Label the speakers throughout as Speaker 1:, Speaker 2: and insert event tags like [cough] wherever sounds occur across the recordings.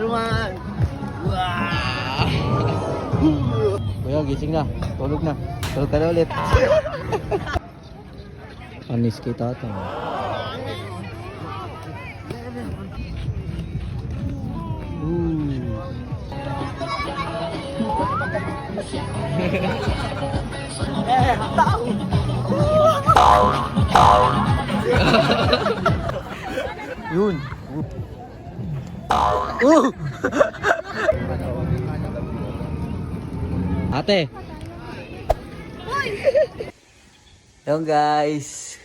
Speaker 1: Spider-Man! Wow!
Speaker 2: Kuya, gising na. Tulog na. Tulog ka na ulit. Anis kay tata. Ooh. Yun. Uh! Ate. Hello guys.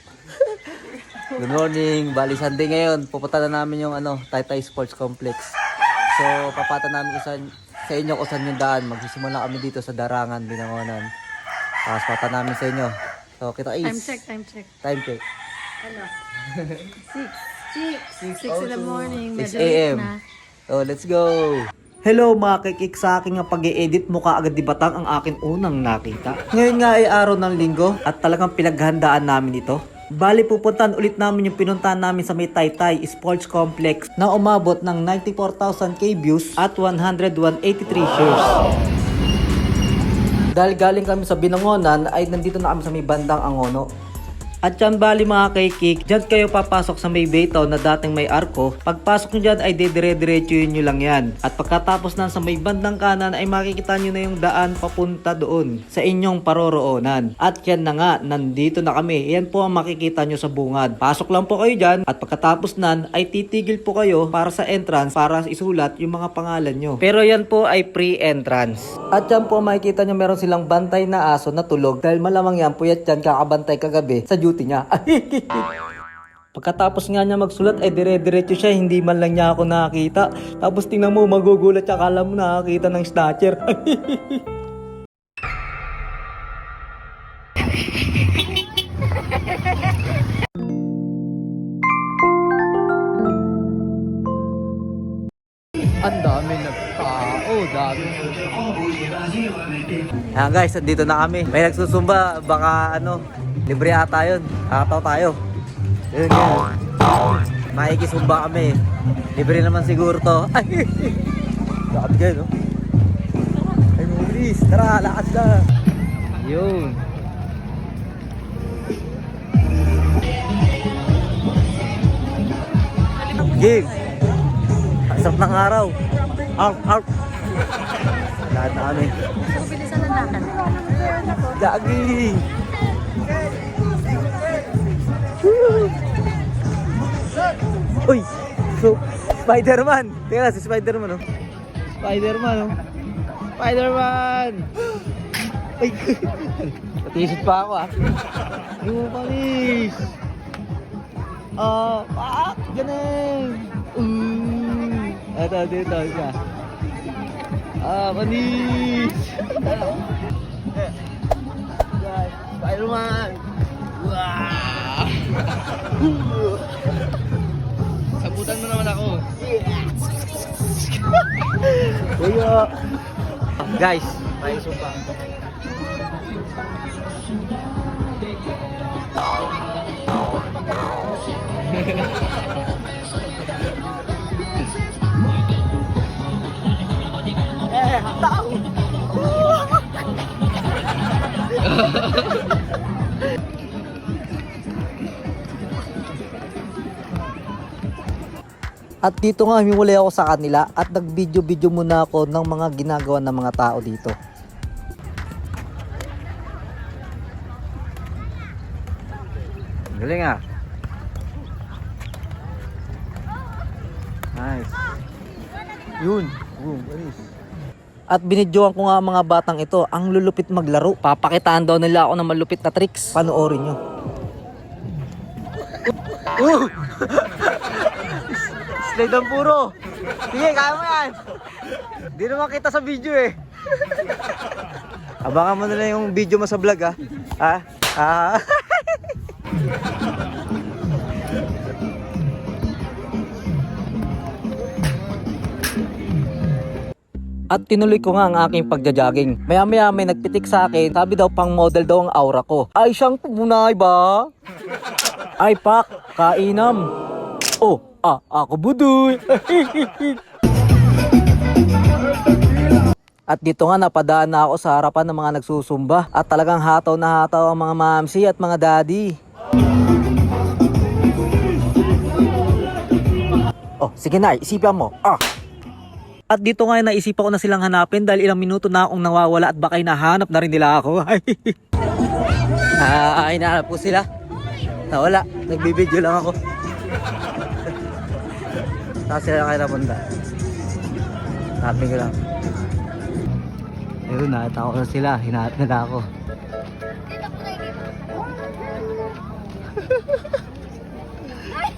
Speaker 2: Good morning. Bali Sunday ngayon. Pupunta na namin yung ano, Taytay Sports Complex. So, papata namin isa sa inyo kung saan yung daan. Magsisimula kami dito sa Darangan, Binangonan. Tapos pata namin sa inyo. So, kita is.
Speaker 3: Time check, time check.
Speaker 2: Time check.
Speaker 3: Ano? [laughs] Six. Six. Six in the morning.
Speaker 2: 6
Speaker 3: Medyo late
Speaker 2: a.m. So, let's go! Hello mga kikik sa akin nga pag edit mo ka agad di batang ang akin unang nakita. Ngayon nga ay araw ng linggo at talagang pinaghandaan namin ito. Bali pupuntahan ulit namin yung pinuntahan namin sa may Taytay Sports Complex na umabot ng 94,000k views at 183 shares. Dahil galing kami sa Binangonan ay nandito na kami sa may bandang Angono. At yan bali mga kaikik, dyan kayo papasok sa may Baytown na dating may arko. Pagpasok nyo dyan ay dedire-diretso nyo lang yan. At pagkatapos na sa may bandang kanan ay makikita nyo na yung daan papunta doon sa inyong paroroonan. At yan na nga, nandito na kami. Yan po ang makikita nyo sa bungad. Pasok lang po kayo dyan at pagkatapos nan ay titigil po kayo para sa entrance para isulat yung mga pangalan nyo. Pero yan po ay pre-entrance. At yan po makikita nyo meron silang bantay na aso na tulog dahil malamang yan puyat yan kakabantay kagabi sa duty niya. [laughs] Pagkatapos nga niya magsulat ay dire-diretso siya, hindi man lang niya ako nakakita. Tapos tingnan mo, magugulat siya, akala mo nakakita ng snatcher. [laughs] Ang dami ng tao, dami. Ayan guys, dito na kami. May nagsusumba, baka ano, libre ata yun. Kakataw tayo. Yun yun. Makikisumba kami. Libre naman siguro to. [laughs] Ay! Dyan, no? Ay, Maurice, tara, lakad na. Yun. Game. Ang sarap ng araw. Out, out. Lahat na kami.
Speaker 3: Bilisan na natin.
Speaker 2: Gagi! Uy! So, Spider-Man! Teka, si Spider-Man, oh. Spider-Man, oh. Spider-Man! Ay! Natisip pa ako, ah. Yung panis! Ah, ah, ganun! Ito, dito, siya. Ah!
Speaker 1: Guys, Spider-Man! Wow! Sabutan mo naman ako.
Speaker 2: Kuya! Guys, may sumpa.
Speaker 1: Eh, [laughs]
Speaker 2: At dito nga himuli ako sa kanila at nag-video-video muna ako ng mga ginagawa ng mga tao dito. Galing ah. Nice. Yun. Boom, alis. At binidyoan ko nga ang mga batang ito, ang lulupit maglaro. Papakitaan daw nila ako ng malupit na tricks. Panoorin nyo. Uh! Slide ang puro. Sige, kaya mo yan. Di naman kita sa video eh. Abangan mo na lang yung video mo sa vlog ah. Ha? Ah. [laughs] At tinuloy ko nga ang aking pagja-jogging. Maya maya may nagpitik sa akin, sabi daw pang model daw ang aura ko. Ay siyang tunay ba? Ay pak, kainam. Oh, ah, ako budoy. [laughs] At dito nga napadaan na ako sa harapan ng mga nagsusumba at talagang hataw na hataw ang mga mamsi at mga daddy. Oh, sige na, isipan mo. Ah. At dito nga naisipan ko na silang hanapin dahil ilang minuto na akong nawawala at baka nahanap na rin nila ako. ah, [laughs] ay nahanap ko sila. Nawala, nagbibideo lang ako. [laughs] Saan sila kayo napunta? Hanapin ko lang. Ayun, nakita ko na sila. Hinahanap nila ako. [laughs]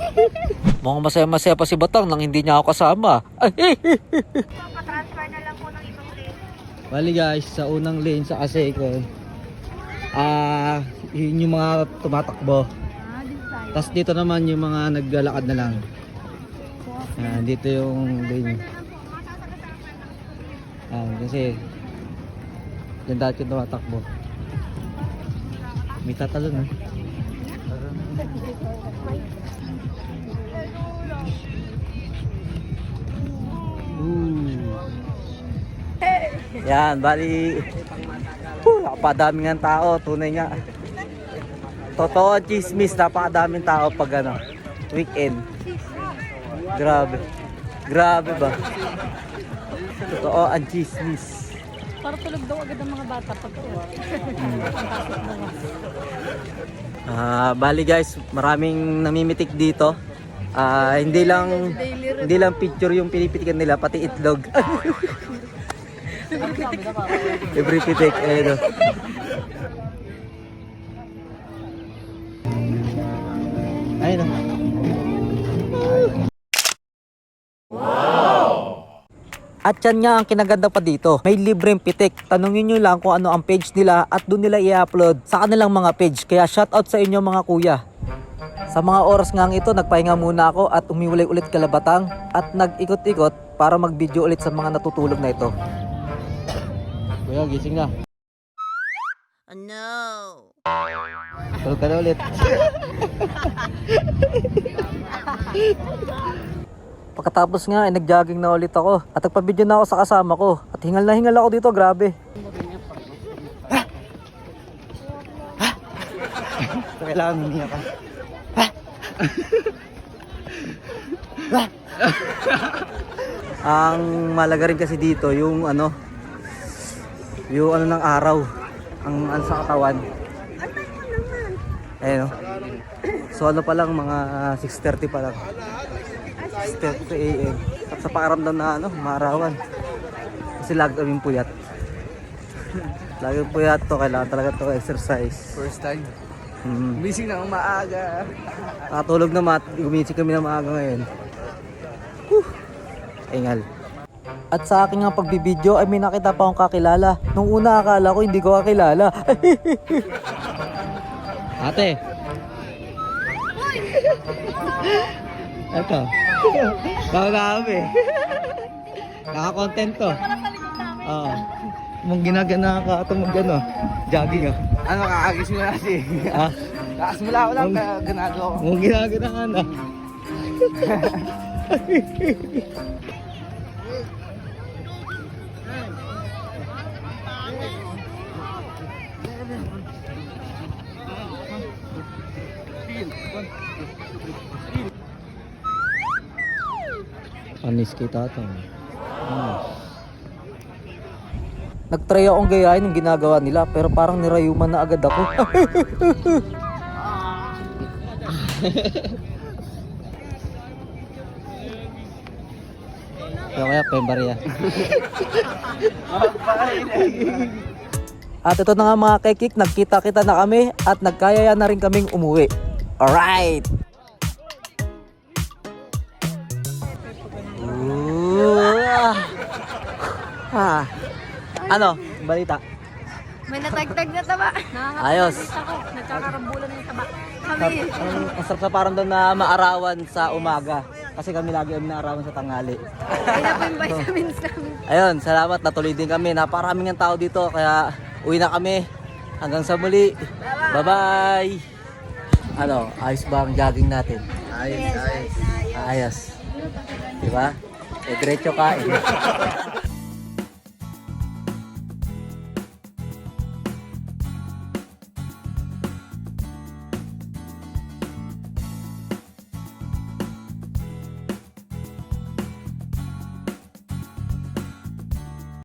Speaker 2: [laughs] Mukhang masaya-masaya pa si Batang nang hindi niya ako kasama. Ay, Bali guys, sa unang lane sa Aseco, ah, yun yung mga tumatakbo. Tapos dito naman yung mga naglalakad na lang. Ayan, dito yung lane. Ayan, kasi yan dati yung tumatakbo. May tatalon eh. Yan, bali uh, napapadami nga tao, tunay nga. Totoo chismis, napakadaming tao pag ano, weekend. Grabe. Grabe ba? Totoo ang chismis.
Speaker 3: Para tulog daw agad ang mga bata pag
Speaker 2: Ah, bali guys, maraming namimitik dito. Ah, hindi lang hindi lang picture yung pinipitikan nila, pati itlog. [laughs] Every pitik, ayun. oh. Ayun. oh. At yan nga ang kinaganda pa dito. May libreng pitik. Tanungin nyo lang kung ano ang page nila at doon nila i-upload sa kanilang mga page. Kaya shoutout sa inyo mga kuya. Sa mga oras nga ito, nagpahinga muna ako at umiwalay ulit kalabatang at nag-ikot-ikot para mag-video ulit sa mga natutulog na ito. Kuya, gising na.
Speaker 3: No!
Speaker 2: Tulog ka na ulit. Pagkatapos nga, ay nag-jogging na ulit ako. At nagpa-video na ako sa kasama ko. At hingal na hingal ako dito, grabe. Kailangan humiyak ka. [laughs] Ang malaga rin kasi dito, yung ano, yung ano ng araw, ang ano sa katawan. Ayun. oh. So ano pa lang, mga 6.30 pa lang. 6.30 a.m. At sa pakaramdam na ano, maarawan. Kasi lagi kaming puyat. [laughs] lagi puyat to, kailangan talaga to exercise.
Speaker 1: First time.
Speaker 2: Hmm.
Speaker 1: Missing na maaga.
Speaker 2: Nakatulog na mat, gumising kami na maaga ngayon. Whew. Ingal. At sa aking nga pagbibideo ay may nakita pa akong kakilala. Nung una akala ko hindi ko kakilala. [laughs] Ate. Ito. Kakabi. Kaka-content to. Oo. Mong ginagana ka ito mag ano, jogging ah.
Speaker 1: Ano, kakagis mo na kasi.
Speaker 2: Ah,
Speaker 1: Kakas mo lang kaya ganado ako.
Speaker 2: mong ginagana ka na. Panis kay tatang. Hmm. Nagtry akong gayahin yung ginagawa nila pero parang nirayuman na agad ako. [laughs] Kaya kaya pembarya. [laughs] At ito na nga mga kekik, nagkita-kita na kami at nagkayaya na rin kaming umuwi. Alright! Ooh, ah. Ano? Balita?
Speaker 3: May natagtag na taba. [laughs]
Speaker 2: Ayos.
Speaker 3: Nagkakarambulan ng taba.
Speaker 2: Ang, ang sarap sa parang doon na maarawan sa umaga. Kasi kami lagi kami naarawan sa tanghali.
Speaker 3: Kaya na [laughs] po yung vitamins namin.
Speaker 2: Ayun, salamat. Natuloy din kami. Naparaming ang tao dito. Kaya uwi na kami. Hanggang sa muli. Bye-bye! Ano, ayos ba ang jogging natin?
Speaker 1: Ayos, ayos.
Speaker 2: Ayos. Diba? Eh, diretso kain. [laughs]